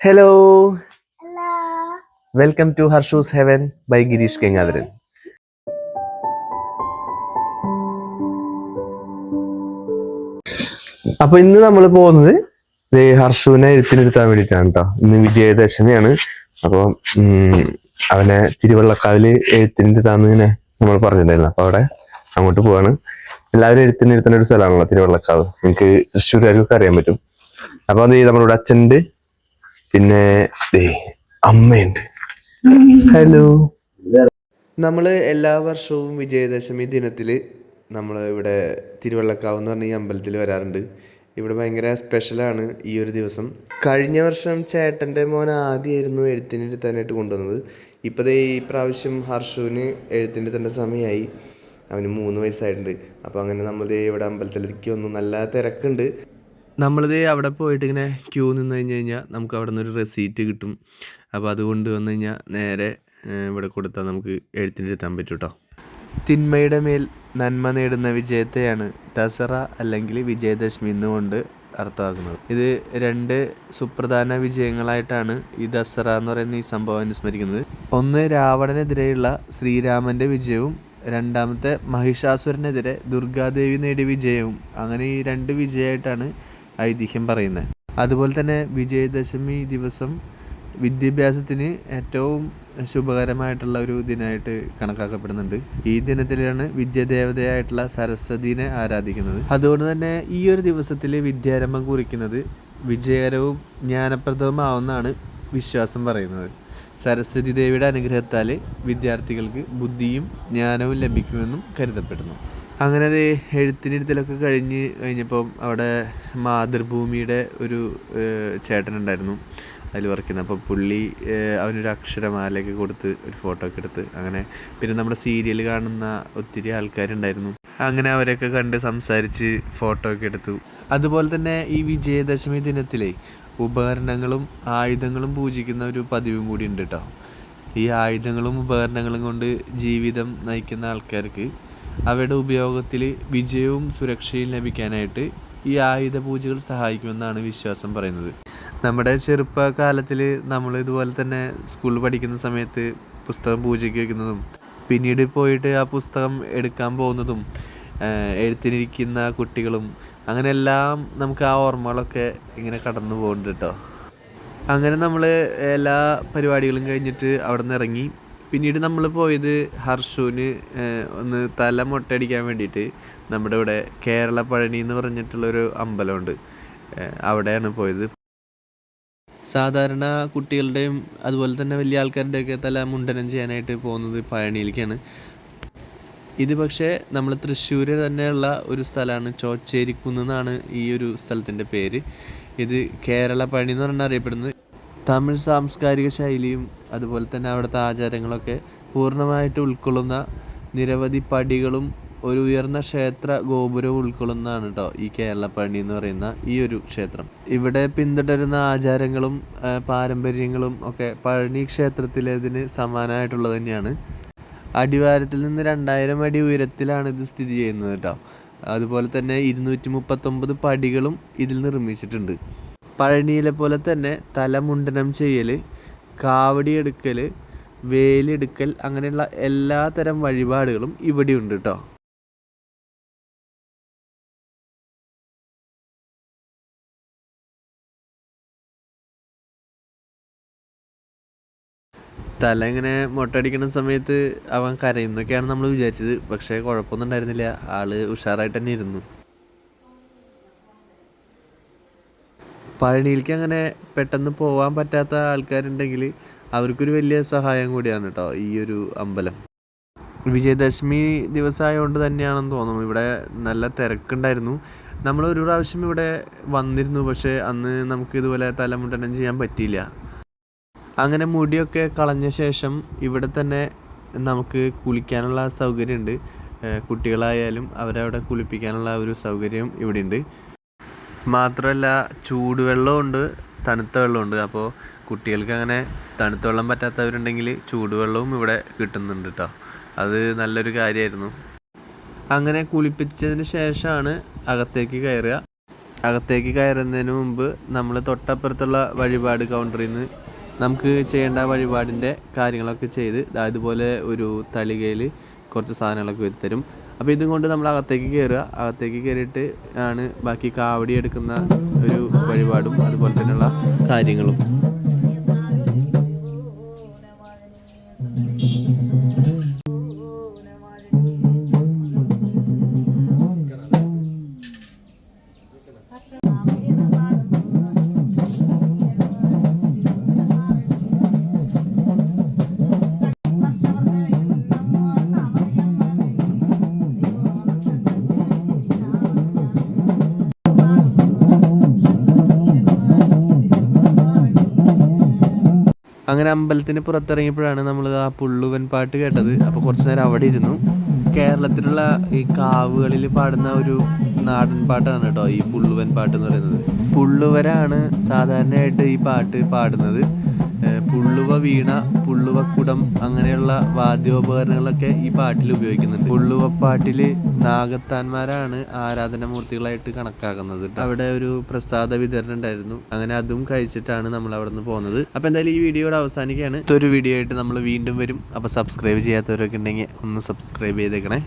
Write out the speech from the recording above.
Hello welcome to Harshu's heaven by Girish Gangadharan അപ്പൊ ഇന്ന് നമ്മൾ പോകുന്നത് ഹർഷുവിനെ എഴുത്തിനിരുത്താൻ വേണ്ടിട്ടാണ് കേട്ടോ ഇന്ന് വിജയദശമിയാണ്. അപ്പൊ ഉം, അവനെ തിരുവള്ളക്കാവിൽ എഴുത്തിനിരുത്താന്ന് ഇങ്ങനെ നമ്മൾ പറഞ്ഞിട്ടുണ്ടായിരുന്നു. അപ്പൊ അവിടെ അങ്ങോട്ട് പോവാണ്. എല്ലാവരും എഴുത്തിനിരുത്തുന്ന ഒരു സ്ഥലമാണല്ലോ തിരുവള്ളക്കാവ്. എനിക്ക് തൃശ്ശൂരുകാർക്കൊക്കെ അറിയാൻ പറ്റും. അപ്പൊ അത് നമ്മളുടെ അച്ഛനുണ്ട്. പിന്നെ അമ്മയുണ്ട്. ഹലോ നമ്മൾ എല്ലാ വർഷവും വിജയദശമി ദിനത്തിൽ നമ്മൾ ഇവിടെ തിരുവള്ളക്കാവ് എന്ന് പറഞ്ഞ ഈ അമ്പലത്തിൽ വരാറുണ്ട്. ഇവിടെ ഭയങ്കര സ്പെഷ്യലാണ് ഈ ഒരു ദിവസം. കഴിഞ്ഞ വർഷം ചേട്ടന്റെ മോൻ ആദ്യമായിരുന്നു എഴുത്തിന്റെ തന്നെയായിട്ട് കൊണ്ടുവന്നത്. ഇപ്പോൾ ദേ ഈ പ്രാവശ്യം ഹർഷുവിന് എഴുത്തിന്റെ തന്നെ സമയമായി. അവന് മൂന്ന് വയസ്സായിട്ടുണ്ട്. അപ്പോൾ അങ്ങനെ നമ്മൾ ഇവിടെ അമ്പലത്തിലേക്ക് വന്നു നല്ല തിരക്കുണ്ട്. നമ്മളിത് അവിടെ പോയിട്ട് ഇങ്ങനെ ക്യൂ നിന്ന് കഴിഞ്ഞ് കഴിഞ്ഞാൽ നമുക്ക് അവിടെ നിന്ന് ഒരു റെസീറ്റ് കിട്ടും. അപ്പോൾ അതുകൊണ്ട് വന്നു കഴിഞ്ഞാൽ നേരെ ഇവിടെ കൊടുത്താൽ നമുക്ക് എഴുത്തിനെടുത്താൻ പറ്റും കേട്ടോ തിന്മയുടെ മേൽ നന്മ നേടുന്ന വിജയത്തെയാണ് ദസറ അല്ലെങ്കിൽ വിജയദശമി എന്നുകൊണ്ട് അർത്ഥമാക്കുന്നത്. ഇത് രണ്ട് സുപ്രധാന വിജയങ്ങളായിട്ടാണ് ഈ ദസറ എന്ന് പറയുന്ന ഈ സംഭവം അനുസ്മരിക്കുന്നത്. ഒന്ന് രാവണനെതിരെയുള്ള ശ്രീരാമന്റെ വിജയവും രണ്ടാമത്തെ മഹിഷാസുരനെതിരെ ദുർഗാദേവി നേടിയ വിജയവും. അങ്ങനെ ഈ രണ്ട് വിജയമായിട്ടാണ് ഐതിഹ്യം പറയുന്നത്. അതുപോലെ തന്നെ വിജയദശമി ദിവസം വിദ്യാഭ്യാസത്തിന് ഏറ്റവും ശുഭകരമായിട്ടുള്ള ഒരു ദിനമായിട്ട് കണക്കാക്കപ്പെടുന്നുണ്ട്. ഈ ദിനത്തിലാണ് വിദ്യാദേവതയായിട്ടുള്ള സരസ്വതിനെ ആരാധിക്കുന്നത്. അതുകൊണ്ട് തന്നെ ഈ ഒരു ദിവസത്തിൽ വിദ്യാരംഭം കുറിക്കുന്നത് വിജയകരവും ജ്ഞാനപ്രദവുമാവുമെന്നാണ് വിശ്വാസം പറയുന്നത്. സരസ്വതി ദേവിയുടെ അനുഗ്രഹത്താൽ വിദ്യാർത്ഥികൾക്ക് ബുദ്ധിയും ജ്ഞാനവും ലഭിക്കുമെന്നും കരുതപ്പെടുന്നു. അങ്ങനെ അത് എഴുത്തിനിരുത്തലൊക്കെ കഴിഞ്ഞ് കഴിഞ്ഞപ്പം അവിടെ മാതൃഭൂമിയുടെ ഒരു ചേട്ടനുണ്ടായിരുന്നു. അതിൽ വർക്ക് ചെയ്യുന്നത് അപ്പോൾ പുള്ളി അവനൊരു അക്ഷരമാലയൊക്കെ കൊടുത്ത് ഒരു ഫോട്ടോ ഒക്കെ എടുത്ത് അങ്ങനെ പിന്നെ നമ്മുടെ സീരിയൽ കാണുന്ന ഒത്തിരി ആൾക്കാരുണ്ടായിരുന്നു. അങ്ങനെ അവരെയൊക്കെ കണ്ട് സംസാരിച്ച് ഫോട്ടോ ഒക്കെ എടുത്തു. അതുപോലെ തന്നെ ഈ വിജയദശമി ദിനത്തിലെ ഉപകരണങ്ങളും ആയുധങ്ങളും പൂജിക്കുന്ന ഒരു പതിവും കൂടി ഉണ്ട് കേട്ടോ ഈ ആയുധങ്ങളും ഉപകരണങ്ങളും കൊണ്ട് ജീവിതം നയിക്കുന്ന ആൾക്കാർക്ക് അവയുടെ ഉപയോഗത്തിൽ വിജയവും സുരക്ഷയും ലഭിക്കാനായിട്ട് ഈ ആയുധ പൂജകൾ സഹായിക്കുമെന്നാണ് വിശ്വാസം പറയുന്നത്. നമ്മുടെ ചെറുപ്പകാലത്തിൽ നമ്മൾ ഇതുപോലെ തന്നെ സ്കൂളിൽ പഠിക്കുന്ന സമയത്ത് പുസ്തകം പൂജയ്ക്ക് വെക്കുന്നതും പിന്നീട് പോയിട്ട് ആ പുസ്തകം എടുക്കാൻ പോകുന്നതും എഴുത്തിനിരിക്കുന്ന കുട്ടികളും അങ്ങനെ എല്ലാം നമുക്ക് ആ ഓർമ്മകളൊക്കെ ഇങ്ങനെ കടന്നു പോകുന്നുണ്ട് കേട്ടോ. അങ്ങനെ നമ്മൾ എല്ലാ പരിപാടികളും കഴിഞ്ഞിട്ട് അവിടെ നിന്ന് ഇറങ്ങി പിന്നീട് നമ്മൾ പോയത് ഹർഷുവിന് ഒന്ന് തല മൊട്ടയടിക്കാൻ വേണ്ടിയിട്ട് നമ്മുടെ ഇവിടെ കേരള പഴനി എന്ന് പറഞ്ഞിട്ടുള്ളൊരു അമ്പലമുണ്ട്. അവിടെയാണ് പോയത്. സാധാരണ കുട്ടികളുടെയും അതുപോലെ തന്നെ വലിയ ആൾക്കാരുടെയൊക്കെ തല മുണ്ടനം ചെയ്യാനായിട്ട് പോകുന്നത് പഴനിയിലേക്കാണ്. ഇത് പക്ഷേ നമ്മൾ തൃശ്ശൂർ തന്നെയുള്ള ഒരു സ്ഥലമാണ്. ചോച്ചേരിക്കുന്ന് എന്നാണ് ഈ ഒരു സ്ഥലത്തിന്റെ പേര്. ഇത് കേരള പഴനി എന്ന് പറഞ്ഞാൽ അറിയപ്പെടുന്നത്. തമിഴ് സാംസ്കാരിക ശൈലിയും അതുപോലെ തന്നെ അവിടുത്തെ ആചാരങ്ങളൊക്കെ പൂർണമായിട്ട് ഉൾക്കൊള്ളുന്ന നിരവധി പടികളും ഒരു ഉയർന്ന ക്ഷേത്ര ഗോപുരവും ഉൾക്കൊള്ളുന്നതാണ് കേട്ടോ ഈ കേരളപ്പണി എന്ന് പറയുന്ന ഈ ഒരു ക്ഷേത്രം. ഇവിടെ പിന്തുടരുന്ന ആചാരങ്ങളും പാരമ്പര്യങ്ങളും ഒക്കെ പഴനി ക്ഷേത്രത്തിലേതിന് സമാനമായിട്ടുള്ളത് തന്നെയാണ്. അടിവാരത്തിൽ നിന്ന് രണ്ടായിരം അടി ഉയരത്തിലാണ് ഇത് സ്ഥിതി ചെയ്യുന്നത് കേട്ടോ അതുപോലെ തന്നെ ഇരുന്നൂറ്റി മുപ്പത്തൊമ്പത് പടികളും ഇതിൽ നിർമ്മിച്ചിട്ടുണ്ട്. പഴനിയിലെ പോലെ തന്നെ തലമുണ്ടനം ചെയ്യൽ കാവടി എടുക്കൽ വേലെടുക്കൽ അങ്ങനെയുള്ള എല്ലാ തരം വഴിപാടുകളും ഇവിടെയുണ്ട് കേട്ടോ തല ഇങ്ങനെ മുട്ടടിക്കുന്ന സമയത്ത് അവൻ കരയുന്നൊക്കെയാണ് നമ്മൾ വിചാരിച്ചത്. പക്ഷേ കുഴപ്പമൊന്നും ഉണ്ടായിരുന്നില്ല. ആൾ ഉഷാറായിട്ട് തന്നെ ഇരുന്നു. പഴനിയിലേക്ക് അങ്ങനെ പെട്ടെന്ന് പോകാൻ പറ്റാത്ത ആൾക്കാരുണ്ടെങ്കിൽ അവർക്കൊരു വലിയ സഹായം കൂടിയാണ് കേട്ടോ ഈ ഒരു അമ്പലം. വിജയദശമി ദിവസമായതുകൊണ്ട് തന്നെയാണെന്ന് തോന്നുന്നു. ഇവിടെ നല്ല തിരക്കുണ്ടായിരുന്നു. നമ്മൾ ഒരു പ്രാവശ്യം ഇവിടെ വന്നിരുന്നു. പക്ഷേ അന്ന് നമുക്ക് ഇതുപോലെ തലമുണ്ടനം ചെയ്യാൻ പറ്റിയില്ല. അങ്ങനെ മുടിയൊക്കെ കളഞ്ഞ ശേഷം ഇവിടെ തന്നെ നമുക്ക് കുളിക്കാനുള്ള സൗകര്യമുണ്ട് കുട്ടികളായാലും അവരവിടെ കുളിപ്പിക്കാനുള്ള ഒരു സൗകര്യം ഇവിടെ ഉണ്ട് മാത്രമല്ല ചൂടുവെള്ളമുണ്ട് തണുത്ത വെള്ളമുണ്ട് അപ്പോൾ കുട്ടികൾക്ക് അങ്ങനെ തണുത്ത വെള്ളം പറ്റാത്തവരുണ്ടെങ്കിൽ ചൂടുവെള്ളവും ഇവിടെ കിട്ടുന്നുണ്ട് കേട്ടോ അത് നല്ലൊരു കാര്യമായിരുന്നു അങ്ങനെ കുളിപ്പിച്ചതിന് ശേഷമാണ് അകത്തേക്ക് കയറുക. അകത്തേക്ക് കയറുന്നതിന് മുമ്പ് നമ്മൾ തൊട്ടപ്പുറത്തുള്ള വഴിപാട് കൗണ്ടറിൽ നിന്ന് നമുക്ക് ചെയ്യേണ്ട വഴിപാടിന്റെ കാര്യങ്ങളൊക്കെ ചെയ്ത് ദാ ഇതുപോലെ ഒരു തളികയിൽ കുറച്ച് സാധനങ്ങളൊക്കെ വരുത്തരും അപ്പോൾ ഇതും കൊണ്ട് നമ്മൾ അകത്തേക്ക് കയറുക അകത്തേക്ക് കയറിയിട്ട് ആണ് ബാക്കി കാവടി എടുക്കുന്ന ഒരു വഴിപാടും അതുപോലെ തന്നെയുള്ള കാര്യങ്ങളും. അങ്ങനെ അമ്പലത്തിന് പുറത്തിറങ്ങിയപ്പോഴാണ് നമ്മൾ ആ പുള്ളുവൻ പാട്ട് കേട്ടത്. അപ്പോൾ കുറച്ച് നേരം അവിടെ ഇരുന്നു. കേരളത്തിലുള്ള ഈ കാവുകളിൽ പാടുന്ന ഒരു നാടൻ പാട്ടാണ് കേട്ടോ ഈ പുള്ളുവൻ പാട്ട് എന്ന് പറയുന്നത്. പുള്ളുവരാണ് സാധാരണയായിട്ട് ഈ പാട്ട് പാടുന്നത്. പുള്ളുവ വീണ പുള്ളുവക്കുടം അങ്ങനെയുള്ള വാദ്യോപകരണങ്ങളൊക്കെ ഈ പാട്ടിൽ ഉപയോഗിക്കുന്നുണ്ട്. പുള്ളുവ പുള്ളുവപ്പാട്ടിൽ നാഗത്താന്മാരാണ് ആരാധനാമൂർത്തികളായിട്ട് കണക്കാക്കുന്നത് അവിടെ ഒരു പ്രസാദ വിതരണം ഉണ്ടായിരുന്നു. അങ്ങനെ അതും കഴിച്ചിട്ടാണ് നമ്മൾ അവിടെ നിന്ന് പോകുന്നത് അപ്പോൾ എന്തായാലും ഈ വീഡിയോയുടെ അവസാനിക്കുകയാണ്. ഇതൊരു വീഡിയോ ആയിട്ട് നമ്മൾ വീണ്ടും വരും. അപ്പോൾ സബ്സ്ക്രൈബ് ചെയ്യാത്തവരൊക്കെ ഉണ്ടെങ്കിൽ ഒന്ന് സബ്സ്ക്രൈബ് ചെയ്തേക്കണേ.